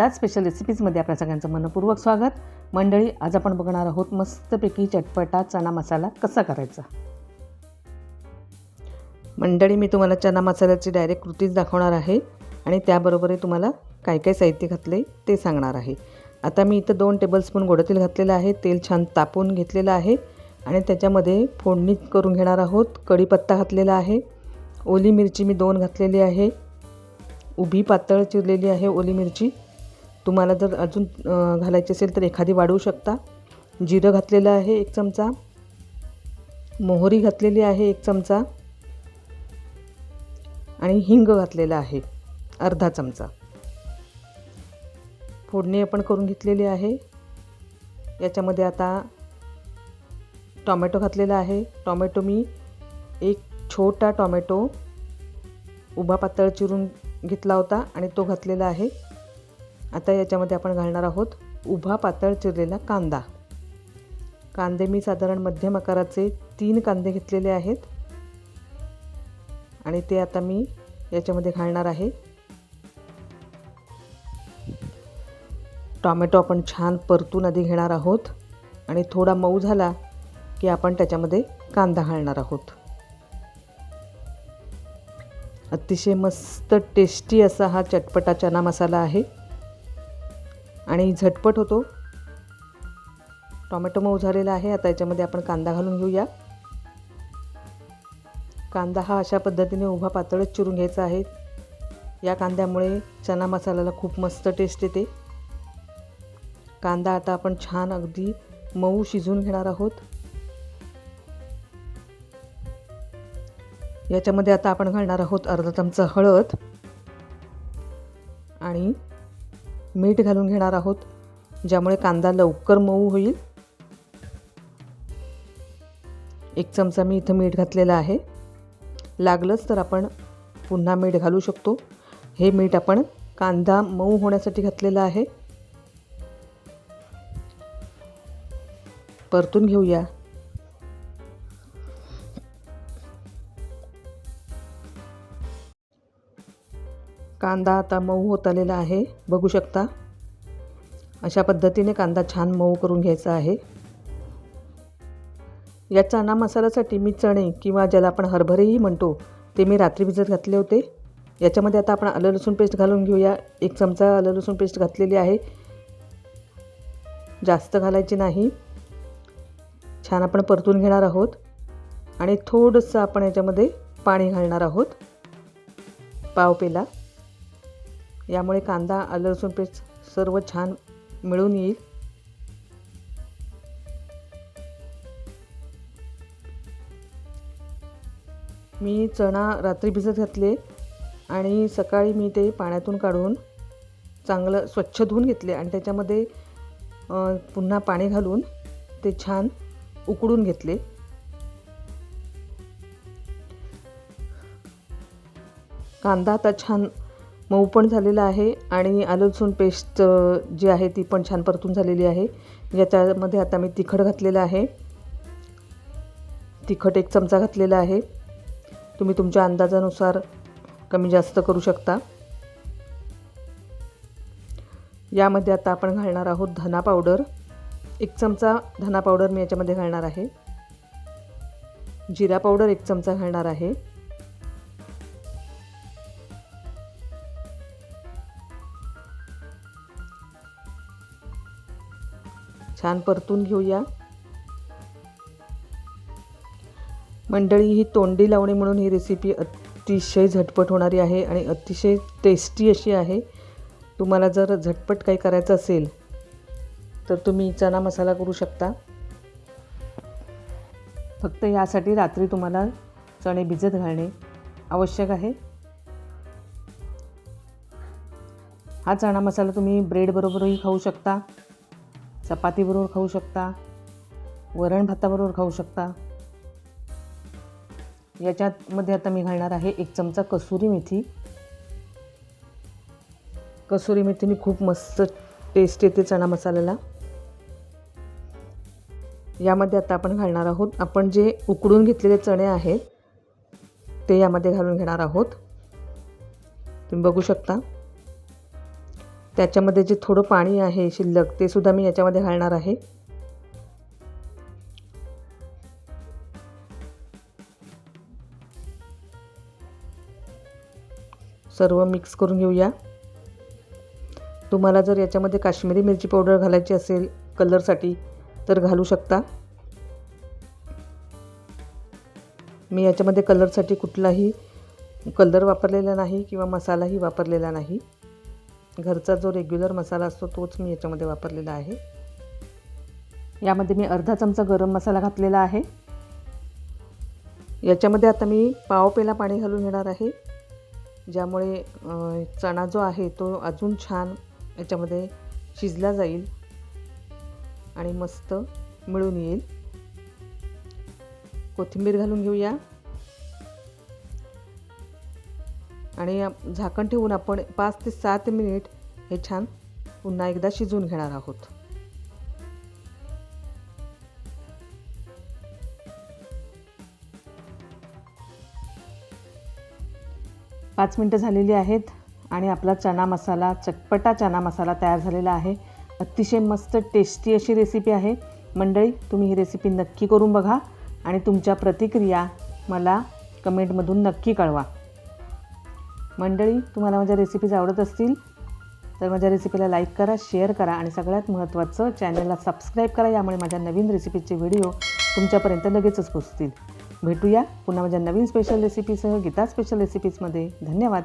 Geeta's special रेसिपीजमध्ये आपल्या सगळ्यांचं मनपूर्वक स्वागत. मंडळी आज आपण बघणार आहोत मस्तपैकी चटपटा चना मसाला कसा करायचा? मंडळी मी तुम्हाला चना मसाल्याची डायरेक्ट कृतीच दाखवणार आहे आणि त्याबरोबरही तुम्हाला काय काय साहित्य घातले ते सांगणार आहे. आता मी इथं दोन टेबलस्पून गोडं तेल घातलेलं आहे. तेल छान तापून घेतलेलं आहे आणि त्याच्यामध्ये फोडणी करून घेणार आहोत. कढीपत्ता घातलेला आहे. ओली मिरची मी दोन घातलेली आहे. उभी पातळ चिरलेली आहे ओली मिरची. तुम्हाला जर अजून घालायची असेल तर एखादी वाढवू शकता. जिरं घातलेलं आहे एक चमचा. मोहरी घातलेली आहे एक चमचा. आणि हिंग घातलेलं आहे अर्धा चमचा. फोडणी आपण करून घेतलेली आहे. याच्यामध्ये आता टॉमॅटो घातलेला आहे. टॉमॅटो मी एक छोटा टॉमॅटो उभा पातळ चिरून घेतला होता आणि तो घातलेला आहे. आता याच्यामध्ये आपण घालणार आहोत उभा पातळ चिरलेला कांदा. कांदे मी साधारण मध्यम आकाराचे तीन कांदे घेतलेले आहेत. आणि ते आता मी याच्यामध्ये घालणार आहे. टॉमॅटो आपण छान परतून आधी घेणार आहोत. आणि थोडा मऊ झाला की आपण त्याच्यामध्ये कांदा घालणार आहोत. अतिशय मस्त टेस्टी असा हा चटपटा चना मसाला आहे. आणि झटपट होतो. टॉमॅटो मऊ झालेला आहे. आता याच्यामध्ये आपण कांदा घालून घेऊया. कांदा हा अशा पद्धतीने उभा पातळच चिरून घ्यायचा आहे. या कांद्यामुळे चना मसाल्याला खूप मस्त टेस्ट येते. कांदा आता आपण छान अगदी मऊ शिजून घेणार आहोत. याच्यामध्ये आता आपण घालणार आहोत अर्धा चमचा हळद. मीठ घालून घेणार आहोत ज्यामुळे कांदा लवकर मऊ होईल. एक चमचा मी इथं मीठ घातलेलं आहे. लागलंच तर आपण पुन्हा मीठ घालू शकतो. हे मीठ आपण कांदा मऊ होण्यासाठी घातलेलं आहे. परतून घेऊया. कांदा आता मऊ होत आलेला आहे. बघू शकता. अशा पद्धतीने कांदा छान मऊ करून घ्यायचा आहे. या चणा मसाल्यासाठी मी चणे किंवा ज्याला आपण हरभरेही म्हणतो ते मी रात्री भिजत घातले होते. याच्यामध्ये आता आपण आलं लसूण पेस्ट घालून घेऊया. एक चमचा आलं लसूण पेस्ट घातलेली आहे. जास्त घालायची नाही. छान आपण परतून घेणार आहोत. आणि थोडंसं आपण याच्यामध्ये पाणी घालणार आहोत. पाव पेला. यामुळे कांदा आलं लसूण पेस्ट सर्व छान मिळून येईल. मी चणा रात्री भिजत घातले आणि सकाळी मी ते पाण्यातून काढून चांगलं स्वच्छ धुवून घेतले आणि त्याच्यामध्ये पुन्हा पाणी घालून ते छान उकडून घेतले. कांदा आता छान मऊ पण झालेला आहे आणि आलं लसूण पेस्ट जी आहे ती पण छान परतून झालेली आहे. याच्यामध्ये आता मी तिखट घातलेलं आहे. तिखट एक चमचा घातलेला आहे. तुम्ही तुमच्या अंदाजानुसार कमी जास्त करू शकता. यामध्ये आता आपण घालणार आहोत धना पावडर. एक चमचा धना पावडर मी याच्यामध्ये घालणार आहे. जिरा पावडर एक चमचा घालणार आहे. छान परतून घेऊया. मंडळी ही तोंडी लावणी म्हणून ही रेसिपी अतिशय झटपट होणारी आहे आणि अतिशय टेस्टी अशी आहे. तुम्हाला जर झटपट काही करायचं असेल तर तुम्ही चना मसाला करू शकता. फक्त यासाठी रात्री तुम्हाला चणे भिजत घालणे आवश्यक आहे. हा चणा मसाला तुम्ही ब्रेडबरोबरही खाऊ शकता. चपातीबरोबर खाऊ शकता वरण भाताबरोबर खाऊ शकता. याच्यामध्ये आता मी घालणार आहे एक चमचा कसुरी मेथी. कसुरी मेथीने खूप मस्त टेस्ट येते चणा मसाल्याला. यामध्ये आता आपण घालणार आहोत आपण जे उकडून घेतलेले चणे आहेत ते यामध्ये घालून घेणार आहोत. तुम्ही बघू शकता. त्याच्यामध्ये जे थोडं पाणी आहे शिल्लक ते सुद्धा मी याच्यामध्ये घालणार आहे. सर्व मिक्स करून घेऊया. तुम्हाला जर याच्यामध्ये काश्मीरी मिरची पावडर घालायची असेल कलरसाठी तर घालू शकता. मी याच्यामध्ये कलरसाठी कुठलाही कलर वापरलेला नाही किंवा मसालाही वापरलेला नाही. घरचा जो रेग्युलर मसाला असतो तोच मी याच्यामध्ये वापरलेला आहे. यामध्ये मी अर्धा चमचा गरम मसाला घातलेला आहे. याच्यामध्ये आता मी पावपेला पाणी घालून घेणार आहे. ज्यामुळे चणा जो आहे तो अजून छान याच्यामध्ये शिजला जाईल आणि मस्त मिळून येईल. कोथिंबीर घालून घेऊया. आणि झाकण ठेवून आपण पाच ते सात मिनिट हे छान पुन्हा एकदा शिजवून घेणार आहोत. पाच मिनटं झालेली आहेत आणि आपला चना मसाला चटपटा चना मसाला तयार झालेला आहे. अतिशय मस्त टेस्टी अशी रेसिपी आहे. मंडळी तुम्ही ही रेसिपी नक्की करून बघा आणि तुमच्या प्रतिक्रिया मला कमेंटमधून नक्की कळवा. मंडळी तुम्हाला माझ्या रेसिपीज आवडत असतील तर माझ्या रेसिपीला लाईक करा शेअर करा आणि सगळ्यात महत्त्वाचं चॅनलला सबस्क्राईब करा. यामुळे माझ्या नवीन रेसिपीचे व्हिडिओ तुमच्यापर्यंत लगेचच पोचतील भेटूया पुन्हा माझ्या नवीन स्पेशल रेसिपीसह गीता स्पेशल रेसिपीजमध्ये धन्यवाद.